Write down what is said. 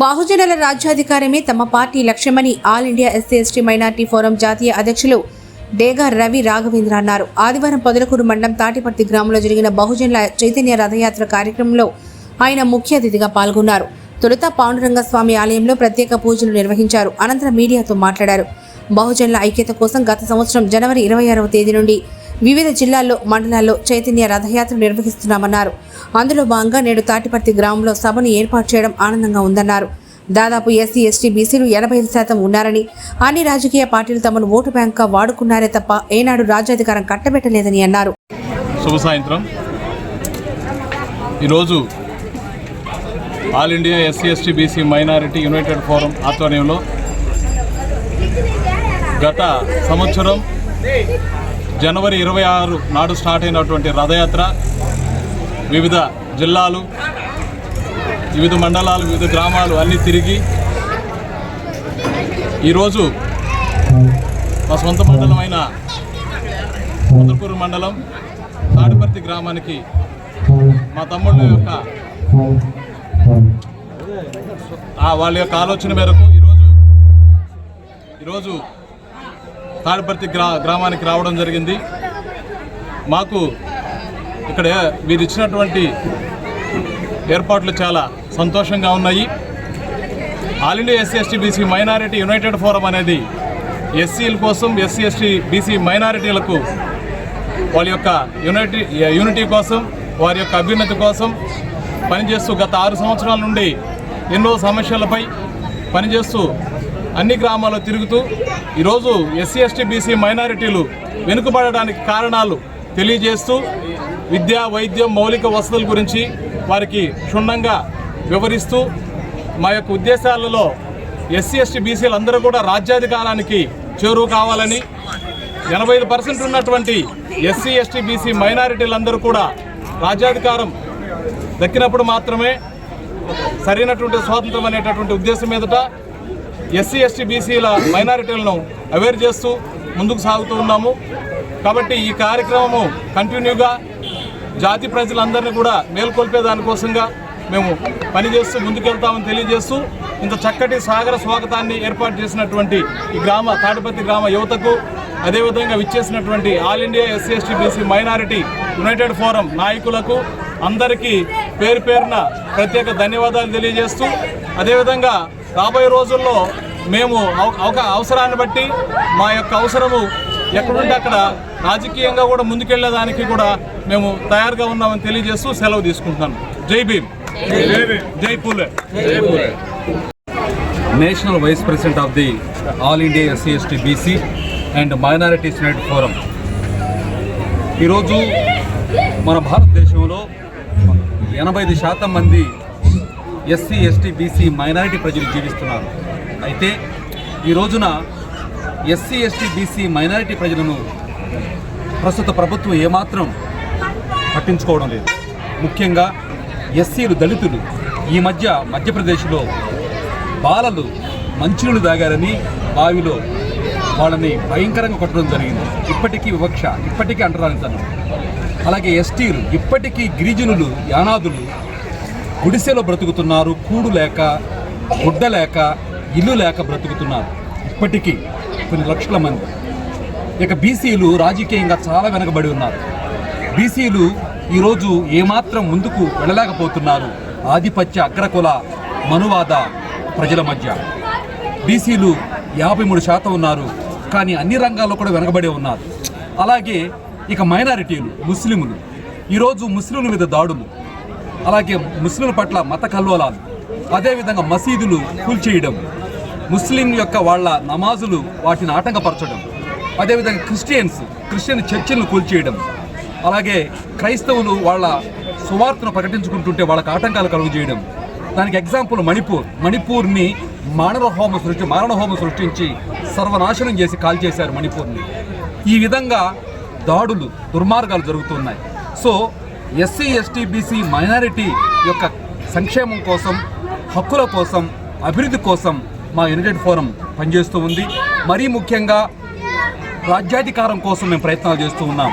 బహుజనుల రాజ్యాధికారమే తమ పార్టీ లక్ష్యమని all India SC ST minority forum జాతీయ అధ్యక్షులు డేగా రవి రాఘవేంద్ర అన్నారు. ఆదివారం పొదలకూరు మండలం తాటిపర్తి గ్రామంలో జరిగిన బహుజనుల చైతన్య రథయాత్ర కార్యక్రమంలో ఆయన ముఖ్య అతిథిగా పాల్గొన్నారు. తొలుత పాండురంగస్వామి ఆలయంలో ప్రత్యేక పూజలు నిర్వహించారు. అనంతరం మీడియాతో మాట్లాడారు. బహుజనుల ఐక్యత కోసం గత సంవత్సరం జనవరి ఇరవై ఆరవ తేదీ నుండి వివిధ జిల్లాల్లో మండలాల్లో చైతన్య రథయాత్ర నిర్వహిస్తున్నామన్నారు. అందులో భాగంగా నేడు తాటిపర్తి గ్రామంలో సభను ఏర్పాటు చేయడం ఆనందంగా ఉందన్నారు. దాదాపు ఎస్సీ ఎస్టీ బీసీలు ఎనభై ఐదు శాతం ఉన్నారని అన్ని రాజకీయ పార్టీలు తమను ఓటు బ్యాంక్గా వాడుకున్నారే తప్ప ఏనాడు రాజ్యాధికారం కట్టబెట్టలేదని అన్నారు. శుభ సాయంత్రం. ఈరోజు all India SC ST BC minority united forum ఆధ్వర్యంలో గత సంవత్సరం జనవరి ఇరవై ఆరు నాడు స్టార్ట్ అయినటువంటి రథయాత్ర వివిధ జిల్లాలు వివిధ మండలాలు వివిధ గ్రామాలు అన్నీ తిరిగి ఈరోజు మా సొంత మండలమైన ముదకూరు మండలం తాడిపర్తి గ్రామానికి మా తమ్ముళ్ళ యొక్క వాళ్ళ యొక్క ఆలోచన మేరకు ఈరోజు ఈరోజు తాడిపర్తి గ్రా గ్రామానికి రావడం జరిగింది. మాకు ఇక్కడ మీరు ఇచ్చినటువంటి ఏర్పాట్లు చాలా సంతోషంగా ఉన్నాయి. All India SC ST BC minority united forum అనేది ఎస్సీల కోసం ఎస్సీ ఎస్టీ బీసీ మైనారిటీలకు వాళ్ళ యొక్క యూనిటీ యూనిటీ కోసం వారి యొక్క అభ్యున్నతి కోసం పనిచేస్తూ గత ఆరు సంవత్సరాల నుండి ఎన్నో సమస్యలపై పనిచేస్తూ అన్ని గ్రామాల్లో తిరుగుతూ ఈరోజు ఎస్సీ ఎస్టీ బీసీ మైనారిటీలు వెనుకబడడానికి కారణాలు తెలియజేస్తూ విద్య వైద్యం మౌలిక వసతుల గురించి వారికి క్షుణ్ణంగా వివరిస్తూ మా యొక్క ఉద్దేశాలలో ఎస్సీ ఎస్టీ బీసీలు అందరూ కూడా రాజ్యాధికారానికి చేరువు కావాలని ఎనభై ఐదు పర్సెంట్ ఉన్నటువంటి ఎస్సీ ఎస్టీ బీసీ మైనారిటీలందరూ కూడా రాజ్యాధికారం దక్కినప్పుడు మాత్రమే సరైనటువంటి స్వాతంత్రం అనేటటువంటి ఉద్దేశం మీదట ఎస్సీ ఎస్టీ బీసీల మైనారిటీలను అవేర్ చేస్తూ ముందుకు సాగుతూ ఉన్నాము. కాబట్టి ఈ కార్యక్రమము కంటిన్యూగా జాతి ప్రజలందరినీ కూడా మేల్కొల్పే దానికోసంగా మేము పనిచేస్తూ ముందుకెళ్తామని తెలియజేస్తూ ఇంత చక్కటి సాగర స్వాగతాన్ని ఏర్పాటు చేసినటువంటి ఈ గ్రామ తాడిపతి గ్రామ యువతకు అదేవిధంగా విచ్చేసినటువంటి all India SC ST BC minority united forum నాయకులకు అందరికీ పేరు పేరున ప్రత్యేక ధన్యవాదాలు తెలియజేస్తూ అదేవిధంగా రాబోయే రోజుల్లో మేము ఒక అవసరాన్ని బట్టి మా యొక్క అవసరము ఎక్కడుంటే అక్కడ రాజకీయంగా కూడా ముందుకెళ్ళేదానికి కూడా మేము తయారుగా ఉన్నామని తెలియజేస్తూ సెలవు తీసుకుంటున్నాను. జై భీమ్. జై Phule. National vice president of the all India SC ST BC and minorities united forum. ఈరోజు మన భారతదేశంలో ఎనభై ఐదు శాతం మంది ఎస్సీ ఎస్టీ బీసీ మైనారిటీ ప్రజలు జీవిస్తున్నారు. అయితే ఈ రోజున ఎస్సీ ఎస్టీ బీసీ మైనారిటీ ప్రజలను ప్రస్తుత ప్రభుత్వం ఏమాత్రం పట్టించుకోవడం లేదు. ముఖ్యంగా ఎస్సీలు దళితులు ఈ మధ్య మధ్యప్రదేశ్లో బాలలు మంచినీళ్ళు తాగారని బావిలో వాళ్ళని భయంకరంగా కొట్టడం జరిగింది. ఇప్పటికీ వివక్ష ఇప్పటికీ అంటరానితనం. అలాగే ఎస్టీలు ఇప్పటికీ గిరిజనులు యానాదులు గుడిసెలో బ్రతుకుతున్నారు కూడు లేక గుడ్డ లేక ఇల్లు లేక బ్రతుకుతున్నారు. ఇప్పటికీ కొన్ని లక్షల మంది. ఇక బీసీలు రాజకీయంగా చాలా వెనకబడి ఉన్నారు. బీసీలు ఈరోజు ఏమాత్రం ముందుకు వెళ్ళలేకపోతున్నారు. ఆధిపత్య అగ్రకుల మనువాద ప్రజల మధ్య. బీసీలు యాభై మూడు శాతం ఉన్నారు కానీ అన్ని రంగాల్లో కూడా వెనకబడి ఉన్నారు. అలాగే ఇక మైనారిటీలు ముస్లింలు. ఈరోజు ముస్లింల మీద దాడులు. అలాగే ముస్లింల పట్ల మత కల్లోలాలు అదేవిధంగా మసీదులు కూల్చేయడం ముస్లిం యొక్క వాళ్ళ నమాజులు వాటిని ఆటంకపరచడం అదేవిధంగా క్రిస్టియన్స్ క్రిస్టియన్ చర్చిలను కూల్చేయడం అలాగే క్రైస్తవులు వాళ్ళ సువార్తను ప్రకటించుకుంటుంటే వాళ్ళకి ఆటంకాలు కలుగు చేయడం దానికి ఎగ్జాంపుల్ మణిపూర్. మణిపూర్ని మానవ హోమం సృష్టి మారణ హోమం సృష్టించి సర్వనాశనం చేసి కాల్చేశారు మణిపూర్ని. ఈ విధంగా దాడులు దుర్మార్గాలు జరుగుతున్నాయి. So SC ST BC minority యొక్క సంక్షేమం కోసం హక్కుల కోసం అభివృద్ధి కోసం మా యునైటెడ్ ఫోరం పనిచేస్తూ ఉంది. మరీ ముఖ్యంగా రాజ్యాధికారం కోసం మేము ప్రయత్నాలు చేస్తూ ఉన్నాం.